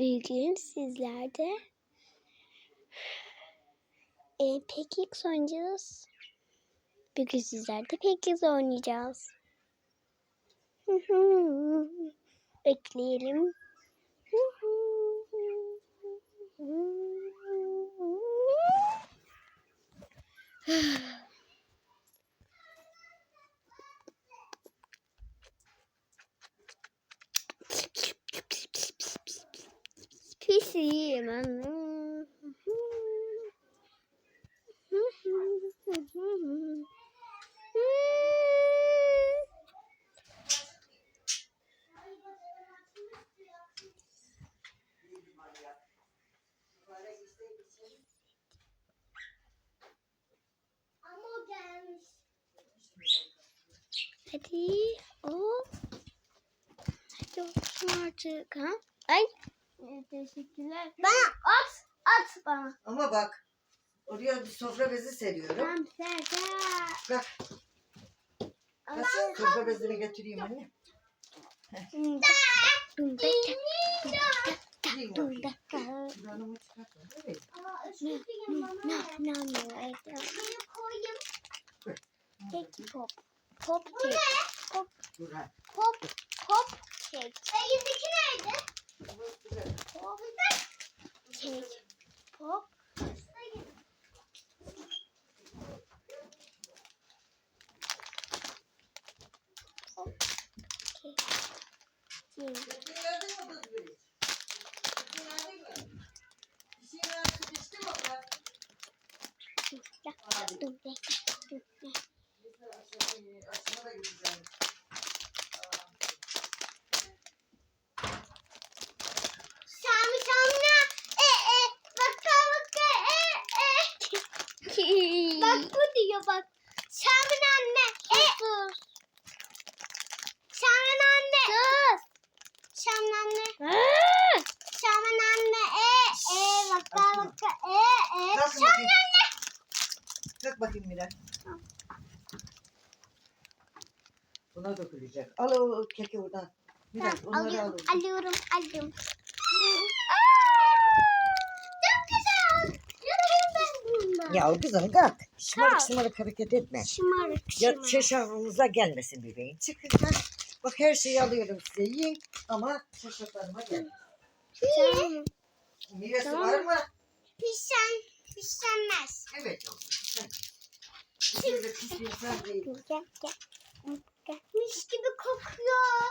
Bugün sizlerde e, Pekix oynayacağız. Bugün sizlerde Pekix oynayacağız. Bekleyelim. Ama o gelmiş. Hadi. O. Hadi olsun artık. Ha? Ay. Teşekkürler. Bana at. At bana. Ama bak oraya bir sofra bezi seriyorum. Tamam sen Bak nasıl sofra bezini getireyim anne. Kek pop. Pop kek. Pop pop pop kek. Elindeki nerede? Kek. Pop? Dur dakika. Dur dur. Aşağıya da gideceğim. Sami Samna. E e. Baka baka e e. Diyor bak. Sami'nin anne. E. Sami'nin anne. Sus. Sami'nin anne. Sami'nin anne. E e. Baka baka e e. Bakayım. anne. Kalk bakayım Miray. Buna dökülecek. Al o keki oradan. Miray onları al. alıyorum, alıyorum, alıyorum. Ya kızım kalk. Şımarık Kalk. şımarık hareket etme. Şımarık Ya şımarık. şaşağınıza gelmesin bebeğin. Çıkın ha. Bak her şeyi alıyorum size yiyin ama şaşaklarıma gel. Tamam. Meyvesi Tamam. var mı? Pişen, pişenmez. Evet yavrum. Sen. Böyle pis bir insan değil. Gel gel. Mis gibi kokuyor.